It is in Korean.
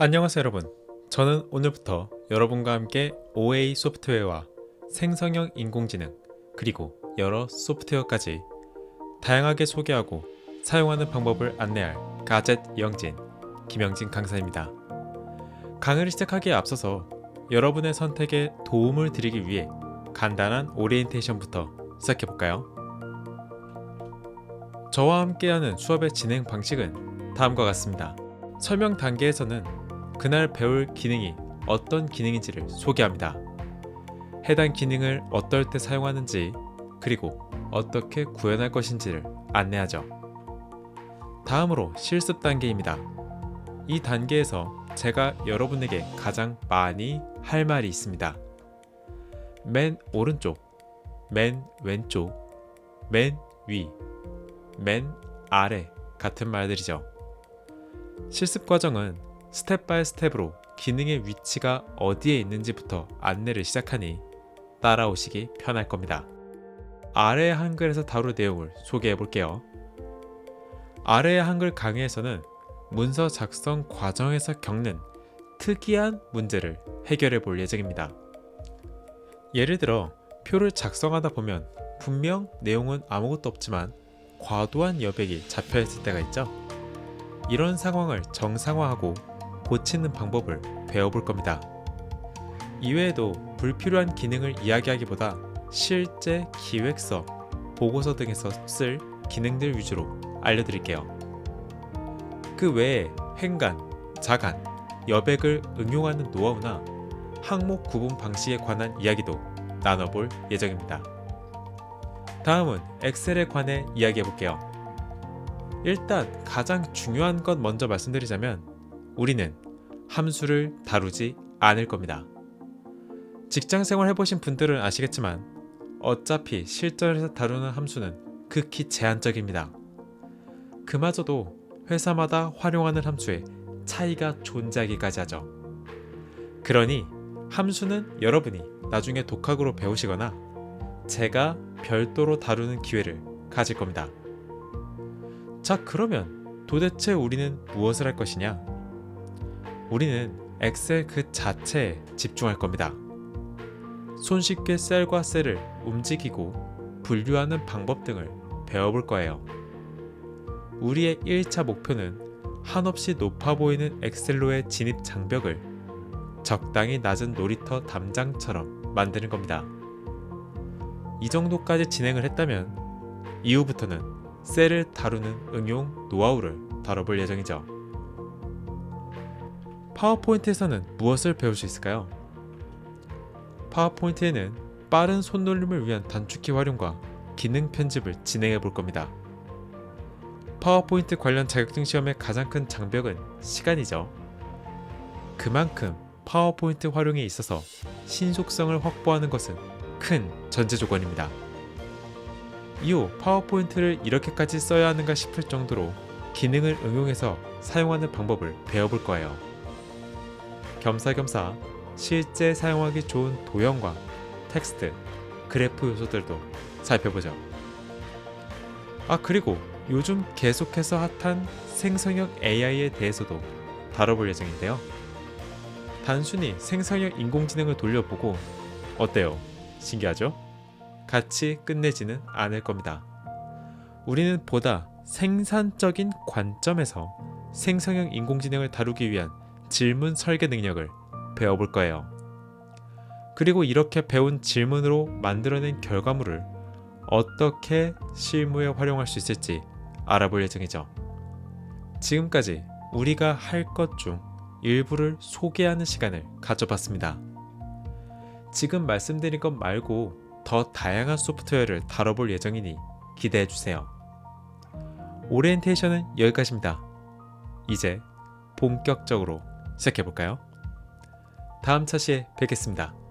안녕하세요 여러분. 저는 오늘부터 여러분과 함께 OA 소프트웨어와 생성형 인공지능 그리고 여러 소프트웨어까지 다양하게 소개하고 사용하는 방법을 안내할 가젯 영진 김영진 강사입니다. 강의를 시작하기에 앞서서 여러분의 선택에 도움을 드리기 위해 간단한 오리엔테이션부터 시작해 볼까요? 저와 함께하는 수업의 진행 방식은 다음과 같습니다. 설명 단계에서는 그날 배울 기능이 어떤 기능인지를 소개합니다. 해당 기능을 어떨 때 사용하는지 그리고 어떻게 구현할 것인지를 안내하죠. 다음으로 실습 단계입니다. 이 단계에서 제가 여러분에게 가장 많이 할 말이 있습니다. 맨 오른쪽, 맨 왼쪽, 맨 위, 맨 아래 같은 말들이죠. 실습 과정은 스텝 바이 스텝으로 기능의 위치가 어디에 있는지부터 안내를 시작하니 따라오시기 편할 겁니다. 아래의 한글에서 다룰 내용을 소개해 볼게요. 아래의 한글 강의에서는 문서 작성 과정에서 겪는 특이한 문제를 해결해 볼 예정입니다. 예를 들어 표를 작성하다 보면 분명 내용은 아무것도 없지만 과도한 여백이 잡혀 있을 때가 있죠. 이런 상황을 정상화하고 고치는 방법을 배워볼 겁니다. 이외에도 불필요한 기능을 이야기하기보다 실제 기획서, 보고서 등에서 쓸 기능들 위주로 알려드릴게요. 그 외에 횡간, 자간, 여백을 응용하는 노하우나 항목 구분 방식에 관한 이야기도 나눠볼 예정입니다. 다음은 엑셀에 관해 이야기해볼게요. 일단 가장 중요한 것 먼저 말씀드리자면 우리는 함수를 다루지 않을 겁니다. 직장 생활 해보신 분들은 아시겠지만 어차피 실전에서 다루는 함수는 극히 제한적입니다. 그마저도 회사마다 활용하는 함수에 차이가 존재하기까지 하죠. 그러니 함수는 여러분이 나중에 독학으로 배우시거나 제가 별도로 다루는 기회를 가질 겁니다. 자, 그러면 도대체 우리는 무엇을 할 것이냐? 우리는 엑셀 그 자체에 집중할 겁니다. 손쉽게 셀과 셀을 움직이고 분류하는 방법 등을 배워볼 거예요. 우리의 1차 목표는 한없이 높아 보이는 엑셀로의 진입 장벽을 적당히 낮은 놀이터 담장처럼 만드는 겁니다. 이 정도까지 진행을 했다면 이후부터는 셀을 다루는 응용 노하우를 다뤄볼 예정이죠. 파워포인트에서는 무엇을 배울 수 있을까요? 파워포인트에는 빠른 손놀림을 위한 단축키 활용과 기능 편집을 진행해 볼 겁니다. 파워포인트 관련 자격증 시험의 가장 큰 장벽은 시간이죠. 그만큼 파워포인트 활용에 있어서 신속성을 확보하는 것은 큰 전제 조건입니다. 이후 파워포인트를 이렇게까지 써야 하는가 싶을 정도로 기능을 응용해서 사용하는 방법을 배워볼 거예요. 겸사겸사 실제 사용하기 좋은 도형과 텍스트, 그래프 요소들도 살펴보죠. 아, 그리고 요즘 계속해서 핫한 생성형 AI에 대해서도 다뤄볼 예정인데요. 단순히 생성형 인공지능을 돌려보고 어때요? 신기하죠? 같이 끝내지는 않을 겁니다. 우리는 보다 생산적인 관점에서 생성형 인공지능을 다루기 위한 질문 설계 능력을 배워볼 거예요. 그리고 이렇게 배운 질문으로 만들어낸 결과물을 어떻게 실무에 활용할 수 있을지 알아볼 예정이죠. 지금까지 우리가 할 것 중 일부를 소개하는 시간을 가져봤습니다. 지금 말씀드린 것 말고 더 다양한 소프트웨어를 다뤄볼 예정이니 기대해 주세요. 오리엔테이션은 여기까지입니다. 이제 본격적으로 시작해 볼까요? 다음 차시에 뵙겠습니다.